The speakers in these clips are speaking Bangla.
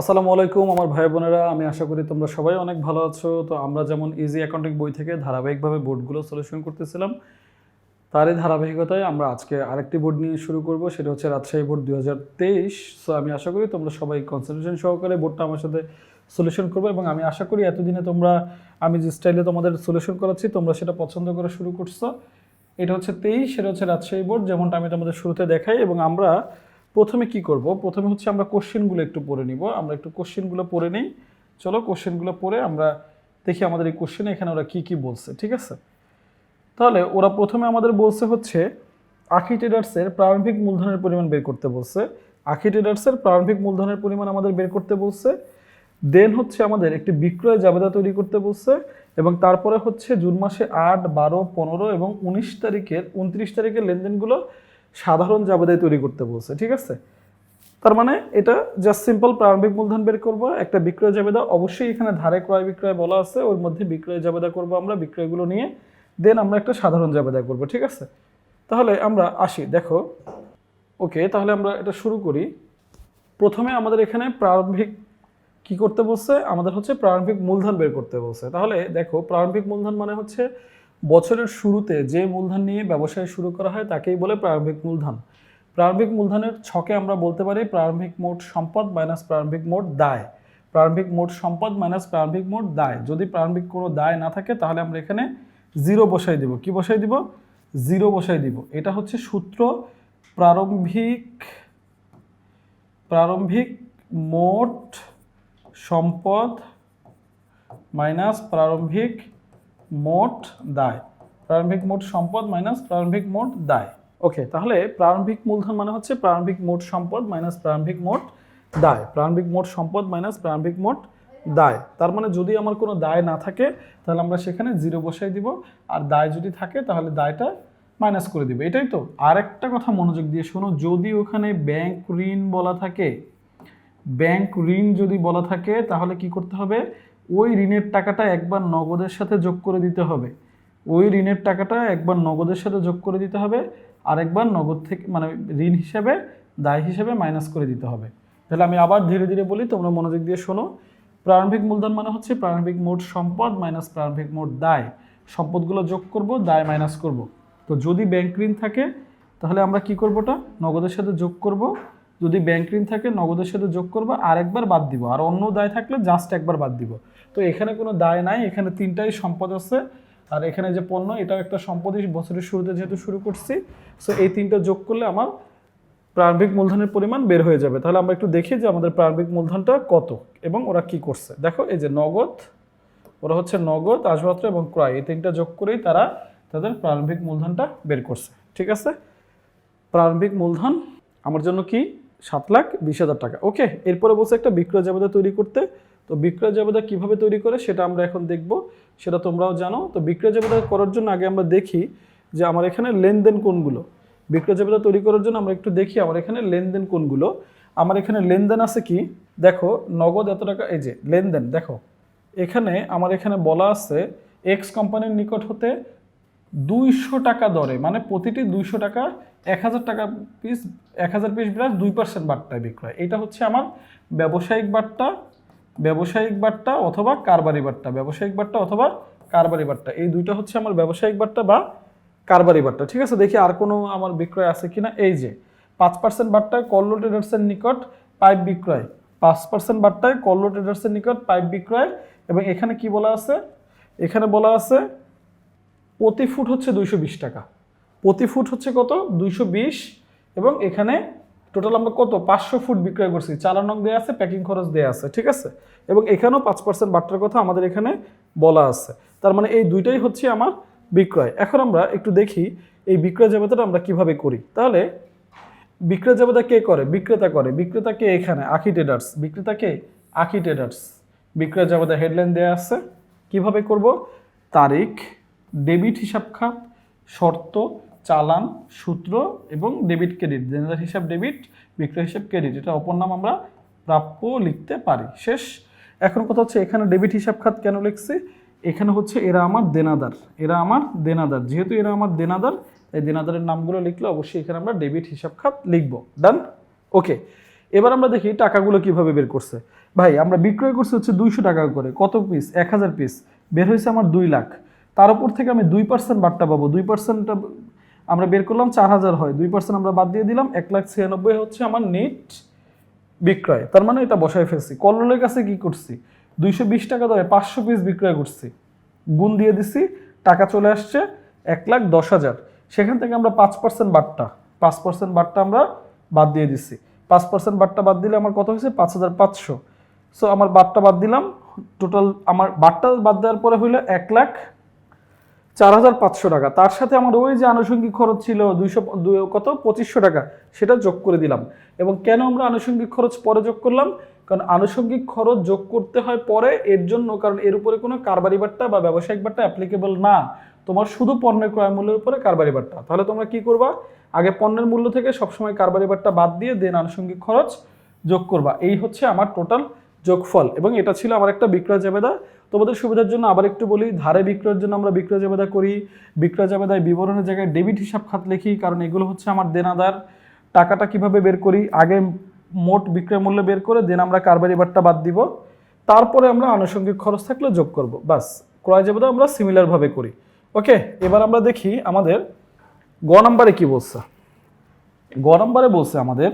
আসসালামু আলাইকুম, আমার ভাই বোনেরা। আমি আশা করি তোমরা সবাই অনেক ভালো আছো। তো আমরা যেমন ইজি অ্যাকাউন্টিং বই থেকে ধারাবাহিকভাবে বোর্ডগুলো সলিউশন করতেছিলাম, তারই ধারাবাহিকতায় আমরা আজকে আরেকটি বোর্ড নিয়ে শুরু করব। সেটা হচ্ছে রাজশাহী বোর্ড দুই হাজার তেইশ। সো আমি আশা করি তোমরা সবাই কনসেন্ট্রেশন সহকারে বোর্ডটা আমার সাথে সলিউশন করবে এবং আমি আশা করি এতদিনে তোমরা, আমি যে স্টাইলে তোমাদের সলিউশন করাচ্ছি, তোমরা সেটা পছন্দ করে শুরু করছ। এটা হচ্ছে তেইশ, সেটা হচ্ছে রাজশাহী বোর্ড, যেমনটা আমি তোমাদের শুরুতে দেখাই এবং আমরা প্রথমে কি করব? প্রথমে হচ্ছে আমরা কোশ্চেনগুলো একটু পড়ে নিব। আমরা একটু কোশ্চেনগুলো পড়ে নিই। চলো কোশ্চেনগুলো পড়ে আমরা দেখি আমাদের এই কোশ্চেনে এখানে ওরা কি কি বলছে, ঠিক আছে? তাহলে ওরা প্রথমে আমাদের বলছে হচ্ছে, আখি ট্রেডার্সের প্রারম্ভিক মূলধনের পরিমাণ বের করতে বলছে। আখি ট্রেডার্সের প্রারম্ভিক মূলধনের পরিমাণ আমাদের বের করতে বলছে। দেন হচ্ছে আমাদের একটি বিক্রয় জাবেদা তৈরি করতে বলছে এবং তারপরে হচ্ছে জুন মাসে আট, বারো, পনেরো এবং উনিশ তারিখের, উনত্রিশ তারিখের লেনদেনগুলো সাধারণ জাবেদায় তৈরি করতে বলছে, ঠিক আছে? তার মানে এটা জাস্ট সিম্পল প্রারম্ভিক মূলধন বের করব, একটা বিক্রয় জাবেদা, অবশ্যই এখানে ধারে ক্রয় বিক্রয় বলা আছে, ওর মধ্যে বিক্রয় জাবেদা করব আমরা, বিক্রয়গুলো নিয়ে দেন আমরা একটা সাধারণ জাবেদা করব, ঠিক আছে? তাহলে আমরা আসি, দেখো ওকে তাহলে আমরা এটা শুরু করি। প্রথমে আমাদের এখানে প্রারম্ভিক কি করতে বলছে? আমাদের হচ্ছে প্রারম্ভিক মূলধন বের করতে বলছে। তাহলে দেখো, প্রারম্ভিক মূলধন মানে হচ্ছে বছরের শুরুতে যে মূলধন নিয়ে ব্যবসায় শুরু করা হয় তাকেই বলে প্রারম্ভিক মূলধন। প্রারম্ভিক মূলধনের ছকে আমরা বলতে পারি প্রারম্ভিক মোট সম্পদ মাইনাস প্রারম্ভিক মোট দায়। প্রারম্ভিক মোট সম্পদ মাইনাস প্রারম্ভিক মোট দায়। যদি প্রারম্ভিক কোনো দায় না থাকে তাহলে আমরা এখানে জিরো বসাই দিব। কি বসাই দিব? জিরো বসাই দিব। এটা হচ্ছে সূত্র প্রারম্ভিক প্রারম্ভিক মোট সম্পদ মাইনাস প্রারম্ভিক মোট দায়। প্রারম্ভিক মোট সম্পদ মাইনাস প্রারম্ভিক মোট দায়। ওকে, তাহলে প্রারম্ভিক মূলধন মানে হচ্ছে প্রারম্ভিক মোট সম্পদ মাইনাস প্রারম্ভিক মোট দায়। প্রারম্ভিক মোট সম্পদ মাইনাস প্রারম্ভিক মোট দায়। তার মানে যদি আমার কোনো দায় না থাকে, তাহলে আমরা সেখানে জিরো বসাই দিব। আর দায় যদি থাকে, তাহলে দায়টা মাইনাস করে দিবে। এটাই তো। আর একটা কথা মনোযোগ দিয়ে শোনো, যদি ওখানে ব্যাংক ঋণ বলা থাকে, ব্যাংক ঋণ যদি বলা থাকে, তাহলে কি করতে হবে? ওই ঋণের টাকাটা একবার নগদের সাথে যোগ করে দিতে হবে। ওই ঋণের টাকাটা একবার নগদের সাথে যোগ করে দিতে হবে আর একবার নগদ থেকে মানে ঋণ হিসেবে, দায় হিসেবে মাইনাস করে দিতে হবে। তাহলে আমি আবার ধীরে ধীরে বলি, তোমরা মনোযোগ দিয়ে শোনো। প্রারম্ভিক মূলধন মানে হচ্ছে প্রারম্ভিক মোট সম্পদ মাইনাস প্রারম্ভিক মোট দায়। সম্পদগুলো যোগ করব, দায় মাইনাস করব। তো যদি ব্যাংক ঋণ থাকে, তাহলে আমরা কি করব ওটা নগদের সাথে যোগ করব যদি ব্যাংক ঋণ থাকে, নগদের সাথে যোগ করব আর একবার বাদ দিব। আর অন্য দায় থাকলে জাস্ট একবার বাদ দিব। তো এখানে কোনো দায় নাই, এখানে তিনটাই সম্পদ আছে। আর এখানে যে পণ্য, এটাও একটা সম্পদই বছরের শুরুতে যেহেতু শুরু করছি সো এই তিনটা যোগ করলে আমার প্রারম্ভিক মূলধনের পরিমাণ বের হয়ে যাবে। তাহলে আমরা একটু দেখি যে আমাদের প্রারম্ভিক মূলধনটা কত এবং ওরা কি করছে। দেখো, এই যে নগদ, ওরা হচ্ছে নগদ, আসবাবপত্র এবং ক্রয়। এই তিনটা যোগ করেই তারা তাদের প্রারম্ভিক মূলধনটা বের করছে। ঠিক আছে? প্রারম্ভিক মূলধন আমার জন্য কি? সাত লাখ বিশ হাজার টাকা। ওকে, এরপরে বলছে একটা বিক্রয় জাবেদা তৈরি করতে। তো বিক্রয় জাবেদা কীভাবে তৈরি করে সেটা আমরা এখন দেখব। সেটা তোমরাও জানো। তো বিক্রয় জাবেদা করার জন্য আগে আমরা দেখি যে আমার এখানে লেনদেন কোনগুলো। বিক্রয় জাবেদা তৈরি করার জন্য আমরা একটু দেখি আমার এখানে লেনদেন কোনগুলো। আমার এখানে লেনদেন আছে কি? দেখো, নগদ এত টাকা, এই যে লেনদেন, দেখো। এখানে আমার এখানে বলা আছে এক্স কোম্পানির নিকট হতে দুইশো টাকা দরে মানে প্রতিটি দুইশো টাকা এক হাজার টাকা পিস এক হাজার পিস বিরাজ দুই পার্সেন্ট বাট্টায় বিক্রয়। এটা হচ্ছে আমার ব্যবসায়িক বার্তা ব্যবসায়িক বার্তা অথবা কারবারি বাট্টা, ব্যবসায়িক বার্তা অথবা কারবারি বাট্টা। এই দুইটা হচ্ছে আমার ব্যবসায়িক বার্তা বা কারবারি বাট্টা। ঠিক আছে, দেখি আর কোনো আমার বিক্রয় আছে কিনা। এই যে, পাঁচ পার্সেন্ট বাট্টায় কল্লো ট্রেডার্সের নিকট পাইপ বিক্রয়। পাঁচ পার্সেন্ট বাট্টায় কল্লো ট্রেডার্সের নিকট পাইপ বিক্রয়। এবং এখানে কি বলা আছে? এখানে বলা আছে প্রতি ফুট হচ্ছে দুইশো বিশ টাকা। প্রতি ফুট হচ্ছে কত? দুইশো বিশ। এবং এখানে টোটাল আমরা কত? পাঁচশো ফুট বিক্রয় করছি। চালানক দেওয়া আছে প্যাকিং খরচ দেওয়া আছে, ঠিক আছে? এবং এখানেও পাঁচ পার্সেন্ট বাট্টার কথা আমাদের এখানে বলা আছে। তার মানে এই দুইটাই হচ্ছে আমার বিক্রয়। এখন আমরা একটু দেখি এই বিক্রয় জাবেদাটা আমরা কীভাবে করি। তাহলে বিক্রয় জাবেদা কে করে? বিক্রেতা করে। বিক্রেতা কে এখানে? আখি ট্রেডার্স বিক্রেতা কে? আখি ট্রেডার্স বিক্রয় জাবেদা হেডলাইন দেওয়া আছে। কীভাবে করব? তারিখ ডেবিট হিসাব খাত, শর্ত, চালান, সূত্র এবং ডেবিট ক্রেডিট। দেনাদার হিসাব ডেবিট, বিক্রয় হিসাব ক্রেডিট, এটা অপর নাম আমরা প্রাপ্য লিখতে পারি। শেষ। এখন কথা হচ্ছে এখানে ডেবিট হিসাব খাত কেন লিখছি? এখানে হচ্ছে এরা আমার দেনাদার। এরা আমার দেনাদার। যেহেতু এরা আমার দেনাদার এই দেনাদারের নামগুলো লিখলে অবশ্যই এখানে আমরা ডেবিট হিসাব খাত লিখব। ডান? ওকে। এবার আমরা দেখি টাকাগুলো কীভাবে বের করছে। ভাই, আমরা বিক্রয় করছি হচ্ছে দুইশো টাকা করে। কত পিস এক হাজার পিস বের হয়েছে আমার দুই লাখ। তার উপর থেকে আমি দুই পার্সেন্ট বাট্টা পাবো। দুই পার্সেন্টটা আমরা বের করলাম চার হাজার হয়। দুই পার্সেন্ট আমরা বাদ দিয়ে দিলাম, এক লাখ ছিয়ানব্বই হচ্ছে আমার নেট বিক্রয়। তার মানে এটা বসায় ফেলছি। কল্লোলের কাছে কি করছি? দুইশো বিশ টাকা ধরে পাঁচশো পিস বিক্রয় করছি। গুণ দিয়ে দিছি, টাকা চলে আসছে এক লাখ দশ হাজার। সেখান থেকে আমরা পাঁচ পার্সেন্ট বাট্টা পাঁচ পার্সেন্ট বাট্টা আমরা বাদ দিয়ে দিছি। পাঁচ পার্সেন্ট বাট্টা বাদ দিলে আমার কত হয়েছে? পাঁচ হাজার পাঁচশো। সো আমার বাট্টা বাদ দিলাম। টোটাল আমার বাট্টা বাদ দেওয়ার পরে হইল এক লাখ চার হাজার পাঁচশো টাকা। তার সাথে আমার ওই যে আনুষঙ্গিক খরচ ছিল দুইশো কত? পঁচিশশো টাকা। সেটা যোগ করে দিলাম। এবং কেন আমরা আনুষঙ্গিক খরচ পরে যোগ করলাম? কারণ আনুষঙ্গিক খরচ যোগ করতে হয় পরে, এর জন্য। কারণ এর উপরে কোনো কারবারি বাট্টা বা ব্যবসায়িক বাট্টা অ্যাপ্লিকেবল না। তোমার শুধু পণ্যের ক্রয় মূল্যের উপরে কারবারি বাট্টা। তাহলে তোমরা কি করবা? আগে পণ্যের মূল্য থেকে সবসময় কারবারি বাট্টা বাদ দিয়ে দেন আনুষঙ্গিক খরচ যোগ করবা। এই হচ্ছে আমার টোটাল যোগফল। এবং এটা ছিল আমার একটা বিক্রয় জাবেদা। তোমাদের সুবিধার জন্য আবার একটু বলি, ধারে বিক্রয়ের জন্য আমরা বিক্রয় জাবেদা করি। বিক্রয় জাবেদায় বিবরণের জায়গায় ডেবিট হিসাব খাত লিখি, কারণ এগুলো হচ্ছে আমার দেনাদার। টাকাটা কীভাবে বের করি? আগে মোট বিক্রয় মূল্য বের করে, দেন আমরা কারবারি বাট্টা বাদ দিব। তারপরে আমরা আনুষঙ্গিক খরচ থাকলে যোগ করব। বাস ক্রয় জাবেদা আমরা সিমিলারভাবে করি। ওকে, এবার আমরা দেখি আমাদের গ নাম্বারে কি বলছে। গ নাম্বারে বলছে আমাদের,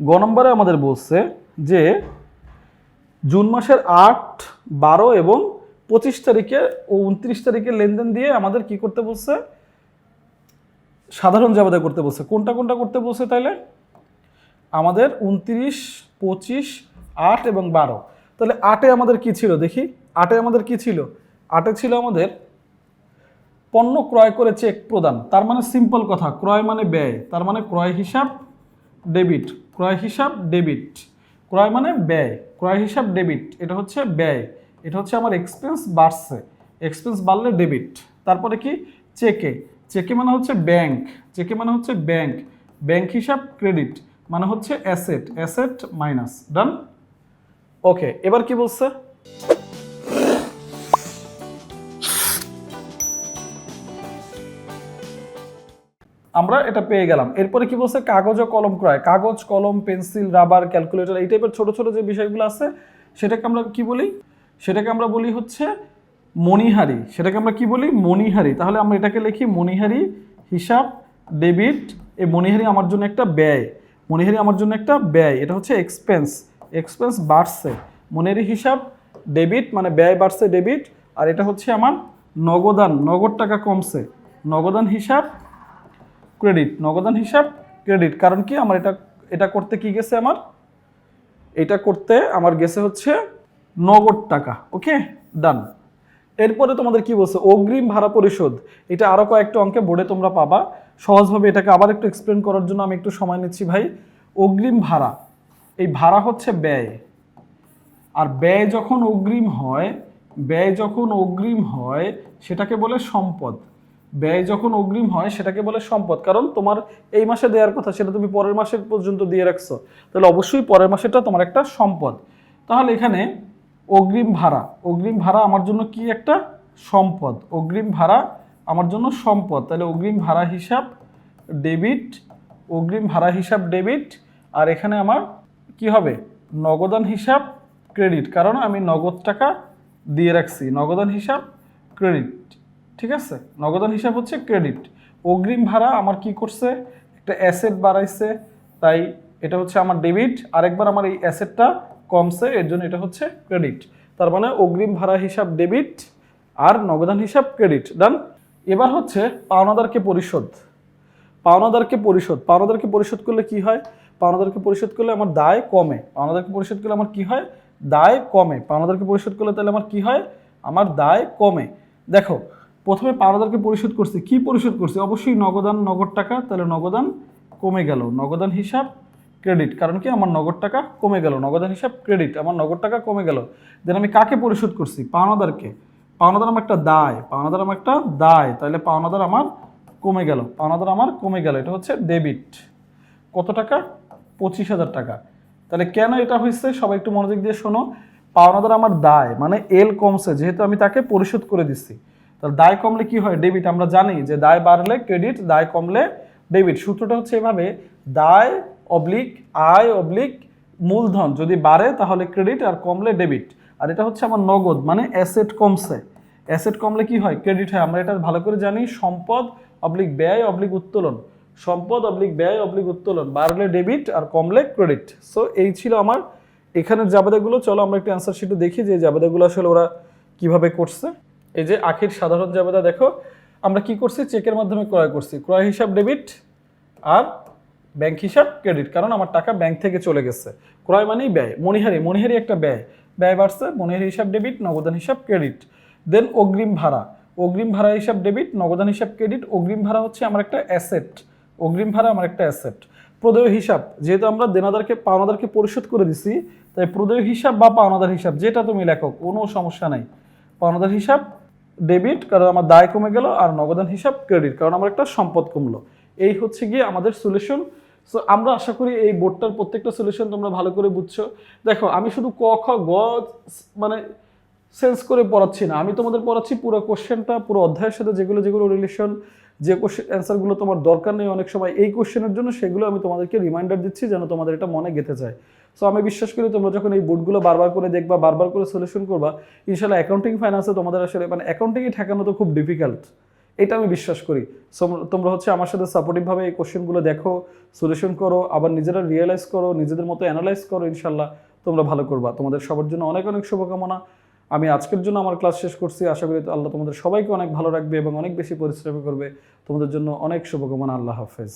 গ নাম্বারে আমাদের বলছে যে জুন মাসের আট, বারো এবং পঁচিশ তারিখে ও উনত্রিশ তারিখে লেনদেন দিয়ে আমাদের কি করতে বলছে? সাধারণ জাবেদা করতে বলছে। কোনটা কোনটা করতে বলছে তাইলে? আমাদের উনত্রিশ, পঁচিশ, আট এবং বারো। তাহলে আটে আমাদের কি ছিল দেখি? আটে আমাদের কি ছিল? আটে ছিল আমাদের পণ্য ক্রয় করে চেক প্রদান। তার মানে সিম্পল কথা, ক্রয় মানে ব্যয়, তার মানে ক্রয় হিসাব, ডেবিট। ক্রয় হিসাব, ডেবিট। ক্রয় মানে ব্যয়, ক্রয় হিসাব ডেবিট এটা হচ্ছে ব্যয়, এটা হচ্ছে আমার এক্সপেন্স বাড়ছে এক্সপেন্স বাড়লে ডেবিট তারপরে কি? চেকে চেকে মানে হচ্ছে ব্যাংক চেকে মানে হচ্ছে ব্যাংক ব্যাংক হিসাব ক্রেডিট মানে হচ্ছে অ্যাসেট অ্যাসেট মাইনাস ডান ওকে এবার কি বলছে? আমরা এটা পেয়ে গেলাম। এরপরে কি বলছে? কাগজ ও কলম ক্রয়। কাগজ, কলম, পেন্সিল, রাবার, ক্যালকুলেটর, এই টাইপের ছোট ছোট যে বিষয়গুলো আছে, সেটাকে আমরা কি বলি? সেটাকে আমরা বলি হচ্ছে মণিহারি। সেটাকে আমরা কি বলি? মণিহারি। তাহলে আমরা এটাকে লিখি মণিহারি হিসাব, ডেবিট। এই মণিহারি আমার জন্য একটা ব্যয়। মণিহারি আমার জন্য একটা ব্যয়। এটা হচ্ছে এক্সপেন্স এক্সপেন্স বাড়ছে। মণিহারি হিসাব, ডেবিট মানে ব্যয় বাড়ছে ডেবিট। আর এটা হচ্ছে আমার নগদান। নগদ টাকা কমছে। নগদান হিসাব ক্রেডিট নগদান হিসাব ক্রেডিট কারণ কি আমার এটা এটা করতে কি গেছে আমার? এটা করতে আমার গেছে হচ্ছে নগদ টাকা ওকে ডান এরপরে তোমাদের কি বলছে? অগ্রিম ভাড়া পরিশোধ। এটা আরও কয়েকটা অঙ্কে বোর্ডে তোমরা পাবা। সহজভাবে এটাকে আবার একটু এক্সপ্লেন করার জন্য আমি একটু সময় নিচ্ছি ভাই। অগ্রিম ভাড়া, এই ভাড়া হচ্ছে ব্যয়। আর ব্যয় যখন অগ্রিম হয়, ব্যয় যখন অগ্রিম হয়, সেটাকে বলে সম্পদ। ব্যয় যখন অগ্রিম হয়, সেটাকে বলে সম্পদ। কারণ তোমার এই মাসে দেওয়ার কথা, সেটা তুমি পরের মাসের পর্যন্ত দিয়ে রাখছো। তাহলে অবশ্যই পরের মাসেটা তোমার একটা সম্পদ। তাহলে এখানে অগ্রিম ভাড়া। অগ্রিম ভাড়া আমার জন্য কি একটা সম্পদ? অগ্রিম ভাড়া আমার জন্য সম্পদ। তাহলে অগ্রিম ভাড়া হিসাব ডেবিট, অগ্রিম ভাড়া হিসাব ডেবিট, আর এখানে আমার কি হবে? নগদান হিসাব ক্রেডিট। কারণ আমি নগদ টাকা দিয়ে রাখছি। নগদান হিসাব ক্রেডিট। ঠিক আছে? নগদান হিসাব হচ্ছে ক্রেডিট অগ্রিম ভাড়া আমার কি করছে? একটা অ্যাসেট বাড়াইছে, তাই এটা হচ্ছে আমার ডেবিট আরেকবার আমার এই অ্যাসেটটা কমছে, এর জন্য এটা হচ্ছে ক্রেডিট তার মানে অগ্রিম ভাড়া হিসাব ডেবিট আর নগদান হিসাব ক্রেডিট ডান এবার হচ্ছে পাওনাদারকে পরিশোধ। পাওনাদারকে পরিশোধ। পাওনাদারকে পরিশোধ করলে কি হয়? পাওনাদারকে পরিশোধ করলে আমার দায় কমে। পাওনাদারকে পরিশোধ করলে আমার কি হয়? দায় কমে। পাওনাদারকে পরিশোধ করলে তাহলে আমার কি হয়? আমার দায় কমে। দেখো প্রথমে পাওনাদারকে পরিশোধ করছি। কি পরিশোধ করছি? অবশ্যই নগদান, নগদ টাকা, তাহলে নগদান কমে গেল। নগদান হিসাব, ক্রেডিট। কারণ কি? আমার নগদ টাকা কমে গেল। নগদান হিসাব, ক্রেডিট। আমার নগদ টাকা কমে গেল। দেন আমি কাকে পরিশোধ করছি? পাওনাদারকে। পাওনাদার আমার একটা দায়। পাওনাদার আমার একটা দায়। তাহলে পাওনাদার আমার কমে গেল। পাওনাদার আমার কমে গেল। এটা হচ্ছে ডেবিট। কত টাকা? পঁচিশ হাজার টাকা। তাহলে কেন এটা হয়েছে? সবাই একটু মনোযোগ দিয়ে শোনো। পাওনাদার আমার দায়। মানে এল কমছে। যেহেতু আমি তাকে পরিশোধ করে দিচ্ছি। তাহলে দায় কমলে কি হয়? ডেবিট আমরা জানি যে দায় বাড়লে ক্রেডিট দায় কমলে ডেবিট সূত্রটা হচ্ছে এভাবে, দায় অবলিক আয় অবলিক মূলধন। যদি বাড়ে, তাহলে ক্রেডিট আর কমলে ডেবিট আর এটা হচ্ছে আমার নগদ মানে অ্যাসেট কমছে। অ্যাসেট কমলে কি হয়? ক্রেডিট হয়। আমরা এটা ভালো করে জানি, সম্পদ অবলিক ব্যয় অবলিক উত্তোলন। সম্পদ অবলিক ব্যয় অবলিক উত্তোলন। বাড়লে ডেবিট আর কমলে ক্রেডিট সো এই ছিল আমার এখানের জাবেদাগুলো। চলো আমরা একটু অ্যান্সার শিটে দেখি যে জাবেদাগুলো আসলে ওরা কীভাবে করছে। এই যে আখির সাধারণ জাবেদা, দেখো, আমরা কি করছি? চেকের মাধ্যমে ক্রয় করছি। ক্রয় হিসাব ডেবিট আর ব্যাংক হিসাব ক্রেডিট, কারণ আমার টাকা ব্যাংক থেকে চলে গেছে। ক্রয় মানেই ব্যয়, মনিহারি মনিহারি একটা ব্যয়। ব্যয় বাড়ছে, মনিহারি হিসাব ডেবিট, নগদান হিসাব ক্রেডিট। দেন অগ্রিম ভাড়া। অগ্রিম ভাড়া হিসাব ডেবিট, নগদান হিসাব ক্রেডিট, অগ্রিম ভাড়া হচ্ছে আমার একটা অ্যাসেট। অগ্রিম ভাড়া আমার একটা অ্যাসেট। প্রদেয় হিসাব, যেহেতু আমরা দেনাদারকে, পাওনাদারকে পরিশোধ করে দিছি, তাই প্রদেয় হিসাব বা পাওনাদার হিসাব, যেটা তুমি লেখো, কোনো সমস্যা নাই। পাওনাদার হিসাব ডেবিট, কারণ আমার দায় কমে গেল আর নগদান হিসাব ক্রেডিট, কারণ আমার একটা সম্পদ কমলো। এই হচ্ছে গিয়ে আমাদের সলিউশন। সো আমরা আশা করি এই বোর্ডটার প্রত্যেকটা সলিউশন তোমরা ভালো করে বুঝছ। দেখো, আমি শুধু ক, খ, গ মানে সেন্স করে পড়াচ্ছি না। আমি তোমাদের পড়াচ্ছি পুরো কোশ্চেনটা, পুরো অধ্যায়ের সাথে যেগুলো যেগুলো রিলেশন যে কোশ্চেন অ্যান্সারগুলো তোমার দরকার নেই অনেক সময়। এই কোশ্চেনের জন্য সেগুলো আমি তোমাদেরকে রিমাইন্ডার দিচ্ছি যেন তোমাদের এটা মনে গেঁথে যায়। সো আমি বিশ্বাস করি তোমরা যখন এই বোর্ডগুলো বারবার করে দেখবা বারবার করে সলিউশন করবা ইনশাল্লাহ অ্যাকাউন্টিং ফাইন্যান্সে তোমাদের আসলে মানে অ্যাকাউন্টিংয়ে ঠেকানো তো খুব ডিফিকাল্ট এটা আমি বিশ্বাস করি। So, তোমরা হচ্ছে আমার সাথে সাপোর্টিভভাবে এই কোশ্চেনগুলো দেখো সলিউশন করো আবার নিজেরা রিয়েলাইজ করো নিজেদের মতো অ্যানালাইজ করো ইনশাল্লাহ তোমরা ভালো করবা। তোমাদের সবার জন্য অনেক অনেক শুভকামনা। আমি আজকের জন্য আমার ক্লাস শেষ করছি। আশা করি আল্লাহ তোমাদের সবাইকে অনেক ভালো রাখবে এবং অনেক বেশি পরিশ্রম করবে। তোমাদের জন্য অনেক শুভকামনা। আল্লাহ হাফেজ।